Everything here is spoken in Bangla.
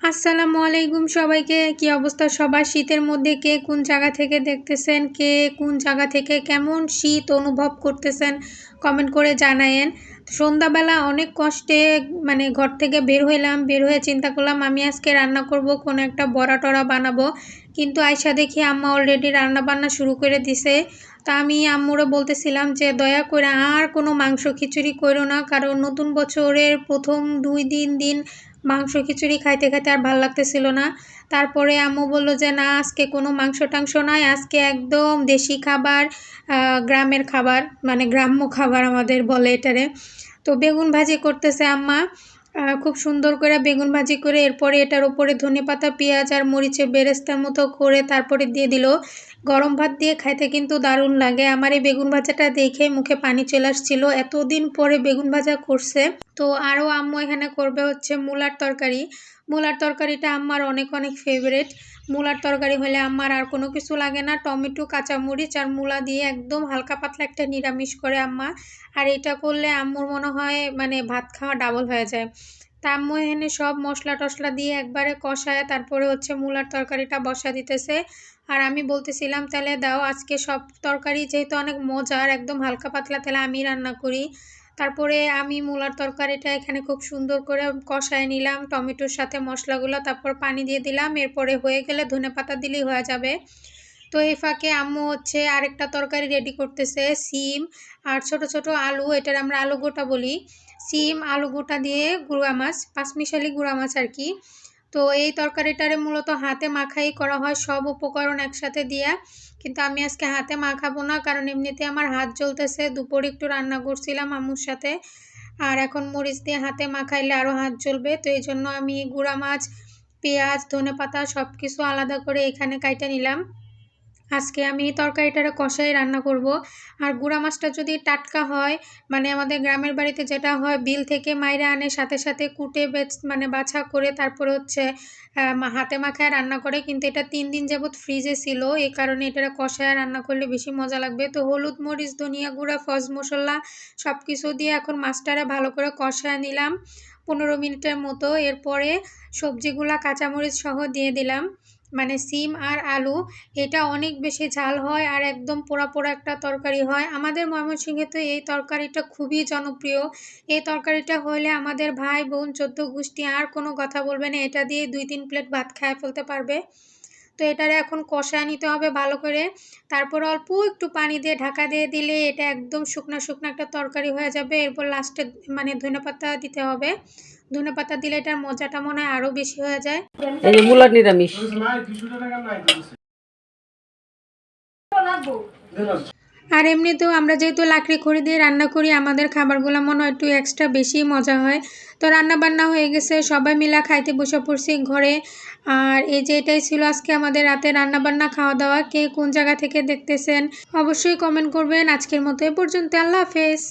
আসসালামু আলাইকুম সবাইকে। কি অবস্থা সবার? শীতের মধ্যে কে কোন জায়গা থেকে দেখতেছেন? কে কোন জায়গা থেকে কেমন শীত অনুভব করতেছেন? কমেন্ট করে জানায়েন। সন্ধ্যাবেলা অনেক কষ্টে মানে ঘর থেকে বের হইলাম, বের হয়ে চিন্তা করলাম, আমি আজকে রান্না করব, কোনো একটা বড়া টড়া বানাবো। কিন্তু আয়সা দেখি আম্মা অলরেডি রান্না বান্না শুরু করে দিছে। তা আমি আম্মুরে বলতেছিলাম যে, দয়া করে আর কোনো মাংস খিচুড়ি করো না, কারণ নতুন বছরের প্রথম দুই দিন দিন মাংস খিচুড়ি খাইতে খাইতে আর ভালো লাগতেছিল না। তারপরে আম্মু বলল যে, না, আজকে কোনো মাংস টাংস নয়, আজকে একদম দেশি খাবার গ্রামের খাবার মানে গ্রাম্য খাবার আমাদের বলে এটারে। তো বেগুন ভাজি করতেছে আম্মা। খুব সুন্দর করে বেগুন ভাজি করে এরপরে এটার উপরে ধনে পাতা, পেঁয়াজ আর মরিচের বেরেস্তার মতো করে তারপরে দিয়ে দিল। গরম ভাত দিয়ে খাইতে কিন্তু দারুণ লাগে। আমার এই বেগুন ভাজাটা দেখে মুখে পানি চলে আসছিল। এতদিন পরে বেগুন ভাজা করছে। তো আরও আম্মু এখানে করবে হচ্ছে মূলার তরকারি। মূলার তরকারিটা আমার অনেক অনেক ফেভারেট মূলার তরকারি হলে আমার আর কোনো কিছু লাগে না। টমেটো, কাঁচামরিচ আর মূলা দিয়ে একদম হালকা পাতলা একটা নিরামিষ করে আম্মা। আর এটা করলে আম্মুর মনে হয় মানে ভাত খাওয়া ডাবল হয়ে যায়। তা আম্মু সব মশলা টশলা দিয়ে একবারে কষায়, তারপরে হচ্ছে মূলার তরকারিটা বসা দিতেছে। আর আমি বলতেছিলাম, তাহলে দাও, আজকে সব তরকারি যেহেতু অনেক মজার, একদম হালকা পাতলা, তাহলে আমি রান্না করি। তারপরে আমি মূলার তরকারিটা এখানে খুব সুন্দর করে কষায় নিলাম, টমেটোর সাথে মশলাগুলো, তারপর পানি দিয়ে দিলাম। এরপরে হয়ে গেলে ধনে পাতা দিলেই হয়ে যাবে। তো এই ফাঁকে আম্মু হচ্ছে আরেকটা তরকারি রেডি করতেছে, সিম। আর ছোট ছোট আলু, এটার আমরা আলু গোটা বলি। সিম, আলু গোটা দিয়ে গুঁড়া মাছ, পাঁচমিশালি গুঁড়া মাছ আর কি। তো এই তরকারিটারে মূলত হাতে মাখাই করা হয়, সব উপকরণ একসাথে দিয়া। কিন্তু আমি আজকে হাতে মাখাবো না, কারণ এমনিতে আমার হাত জ্বলতেছে, দুপুরে একটু রান্না করছিলাম আম্মুর সাথে। আর এখন মরিচ দিয়ে হাতে মাখাইলে আরও হাত জ্বলবে, তো এই জন্য আমি গুঁড়া মাছ, পেঁয়াজ ধনে পাতা সব কিছু আলাদা করে এখানে কাইটে নিলাম। আজকে আমি তরকারিটারে কষাই রান্না করব। আর গুঁড়া মাছটা যদি টাটকা হয় মানে আমাদের গ্রামের বাড়িতে যেটা হয়, বিল থেকে মাইরা আনে, সাথে সাথে কুটে বেচ মানে বাছা করে তারপরে হচ্ছে হাতে মাখায় রান্না করে। কিন্তু এটা তিন দিন যাবৎ ফ্রিজে ছিল এই কারণে এটা কষায় রান্না করলে বেশি মজা লাগবে। তো হলুদ, মরিচ, ধনিয়া গুঁড়া, ফজ মশলা সব কিছু দিয়ে এখন মাছটারে ভালো করে কষায় নিলাম পনেরো মিনিটের মতো। এরপরে সবজিগুলা কাঁচামরিচ সহ দিয়ে দিলাম। মানে সিম আর আলু, এটা অনেক বেশি ঝাল হয় আর একদম পোড়া পোড়া একটা তরকারি হয়। আমাদের ময়মনসিংহে তো এই তরকারিটা খুবই জনপ্রিয়। এই তরকারিটা হলে আমাদের ভাই, বোন, চোদ্দ গোষ্ঠী আর কোনো কথা বলবে না, এটা দিয়ে দুই তিন প্লেট ভাত খায় ফেলতে পারবে। তো এটারে এখন কষায় নিতে হবে ভালো করে। তারপর অল্প একটু পানি দিয়ে ঢাকা দিয়ে দিলে এটা একদম শুকনা শুকনো একটা তরকারি হয়ে যাবে। এরপর লাস্টে মানে ধনে পাতা দিতে হবে। ধনে পাতা দিলে এটার মজাটা মনে হয় আরও বেশি হয়ে যায়। এই যে মূলার নিরামিষ। আর এমনিতেও আমরা যেহেতু লাকড়ি খড়ি দিয়ে রান্না করি আমাদের খাবারগুলো মনে হয় একটু এক্সট্রা বেশি মজা হয়। তো রান্না বান্না হয়ে গেছে সবাই মিলা খাইতে বসে পড়ছি ঘরে। আর এই যে এটাই ছিল আজকে আমাদের রাতে রান্না বান্না খাওয়া দাওয়া কে কোন জায়গা থেকে দেখতেছেন অবশ্যই কমেন্ট করবেন। আজকের মতো এ পর্যন্ত আল্লাহ হাফেজ।